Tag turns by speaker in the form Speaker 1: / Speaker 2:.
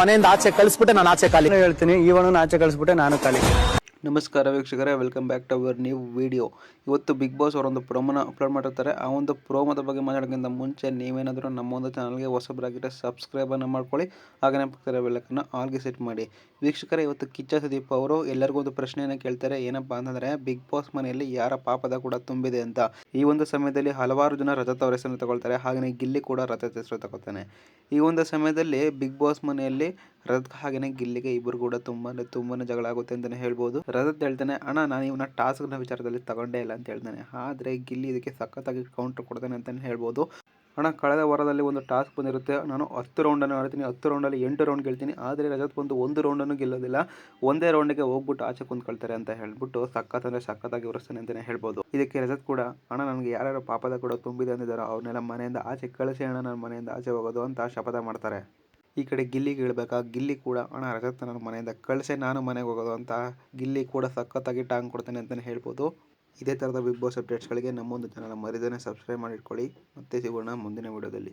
Speaker 1: ಮನೆಯಿಂದ ಆಚೆ ಕಳಿಸ್ಬಿಟ್ಟೆ ನಾನು ಆಚೆ ಖಾಲಿ.
Speaker 2: ಹೇಳ್ತೀನಿ ಇವನು ಆಚೆ ಕಳಿಸ್ಬಿಟ್ಟೆ ನಾನು ಖಾಲಿ.
Speaker 3: ನಮಸ್ಕಾರ ವೀಕ್ಷಕರೇ welcome back to our new video ಇವತ್ತು ಬಿಗ್ ಬಾಸ್ ಅವರೊಂದು ಪ್ರೋಮೋನ ಅಪ್ಲೋಡ್ ಮಾಡಿರ್ತಾರೆ. ಆ ಒಂದು ಪ್ರೋಮೋದ ಬಗ್ಗೆ ಮಾತಾಡೋಕ್ಕಿಂತ ಮುಂಚೆ ನೀವೇನಾದರೂ ನಮ್ಮ ಒಂದು ಚಾನಲ್ಗೆ ಹೊಸಬರಾಗಿದ್ದರೆ ಸಬ್ಸ್ಕ್ರೈಬನ್ನು ಮಾಡ್ಕೊಳ್ಳಿ. ಹಾಗೆಯೇ ಪಕ್ಕದ ಬೆಲ್ಲಕ್ಕನ್ನು ಆಲ್ಗೆ ಸೆಟ್ ಮಾಡಿ. ವೀಕ್ಷಕರೇ, ಇವತ್ತು ಕಿಚ್ಚ ಸುದೀಪ್ ಅವರು ಎಲ್ಲರಿಗೂ ಒಂದು ಪ್ರಶ್ನೆಯನ್ನು ಕೇಳ್ತಾರೆ. ಏನಪ್ಪ ಅಂತಂದರೆ ಬಿಗ್ ಬಾಸ್ ಮನೆಯಲ್ಲಿ ಯಾರ ಪಾಪದ ಕೂಡ ತುಂಬಿದೆ ಅಂತ. ಈ ಒಂದು ಸಮಯದಲ್ಲಿ ಹಲವಾರು ಜನ ರಜತ್ ಅವರ ಹೆಸರನ್ನು ತಗೊಳ್ತಾರೆ. ಹಾಗೆಯೇ ಗಿಲ್ಲಿ ಕೂಡ ರಜತ್ ಹೆಸರು ತಗೊಳ್ತಾನೆ. ಈ ಒಂದು ಸಮಯದಲ್ಲಿ ಬಿಗ್ ಬಾಸ್ ಮನೆಯಲ್ಲಿ ರಜತ್ ಹಾಗೆಯೇ ಗಿಲ್ಲಿಗೆ ಇಬ್ಬರು ಕೂಡ ತುಂಬಾ ತುಂಬಾ ಜಗಳ ಆಗುತ್ತೆ ಅಂತಾನೆ ಹೇಳ್ಬೋದು. ರಜತ್ ಹೇಳ್ತಾನೆ, ಅಣ್ಣ, ನಾನು ಇವನ ಟಾಸ್ಕ್ನ ವಿಚಾರದಲ್ಲಿ ತಗೊಂಡೇ ಇಲ್ಲ ಅಂತ ಹೇಳ್ತಾನೆ. ಆದ್ರೆ ಗಿಲ್ಲಿ ಇದಕ್ಕೆ ಸಖತ್ತಾಗಿ ಕೌಂಟರ್ ಕೊಡ್ತಾನೆ ಅಂತಾನೆ ಹೇಳ್ಬೋದು. ಅಣ್ಣ, ಕಳೆದ ವಾರದಲ್ಲಿ ಒಂದು ಟಾಸ್ಕ್ ಬಂದಿರುತ್ತೆ. ನಾನು ಹತ್ತು ರೌಂಡನ್ನು ಆಡ್ತೀನಿ. ಹತ್ತು ರೌಂಡಲ್ಲಿ ಎಂಟು ರೌಂಡ್ ಗೆಲ್ತೀನಿ. ಆದರೆ ರಜತ್ ಬಂದು ಒಂದು ರೌಂಡನ್ನು ಗೆಲ್ಲೋದಿಲ್ಲ. ಒಂದೇ ರೌಂಡಿಗೆ ಹೋಗ್ಬಿಟ್ಟು ಆಚೆ ಕುಂತ್ಕೊಳ್ತಾರೆ ಅಂತ ಹೇಳ್ಬಿಟ್ಟು ಸಖತ್ ಅಂದರೆ ಸಖತ್ತಾಗಿ ಉರಿಸ್ತಾನೆ ಅಂತಲೇ ಹೇಳ್ಬೋದು. ಇದಕ್ಕೆ ರಜತ್ ಕೂಡ, ಅಣ್ಣ, ನನಗೆ ಯಾರ್ಯಾರು ಪಾಪದ ಕೂಡ ತುಂಬಿದೆ ಅಂದಿದ್ದಾರೋ ಅವ್ರನ್ನೆಲ್ಲ ಮನೆಯಿಂದ ಆಚೆ ಕಳಿಸಿ ಅಣ್ಣ ನನ್ನ ಮನೆಯಿಂದ ಆಚೆ ಹೋಗೋದು ಅಂತ ಶಪಥ ಮಾಡ್ತಾರೆ. ಈ ಕಡೆ ಗಿಲ್ಲಿಗೆ ಹೇಳ್ಬೇಕಾ. ಗಿಲ್ಲಿ ಕೂಡ, ಅಣ್ಣ, ರಜತ್ ನನ್ನ ಮನೆಯಿಂದ ಕಳಿಸೆ, ನಾನು ಮನೆಗೆ ಹೋಗೋದು ಅಂತ ಗಿಲ್ಲಿ ಕೂಡ ಸಖತ್ತಾಗಿ ಟಾಂಗ್ ಕೊಡ್ತಾನೆ ಅಂತಲೇ ಹೇಳ್ಬೋದು. ಇದೇ ಥರದ ಬಿಗ್ ಬಾಸ್ ಅಪ್ಡೇಟ್ಸ್ಗಳಿಗೆ ನಮ್ಮೊಂದು ಚಾನಲ್ ಮರಿದೇನೆ ಸಬ್ಸ್ಕ್ರೈಬ್ ಮಾಡಿಟ್ಕೊಳ್ಳಿ. ಮತ್ತೆ ಸಿಗೋಣ ಮುಂದಿನ ವಿಡಿಯೋದಲ್ಲಿ.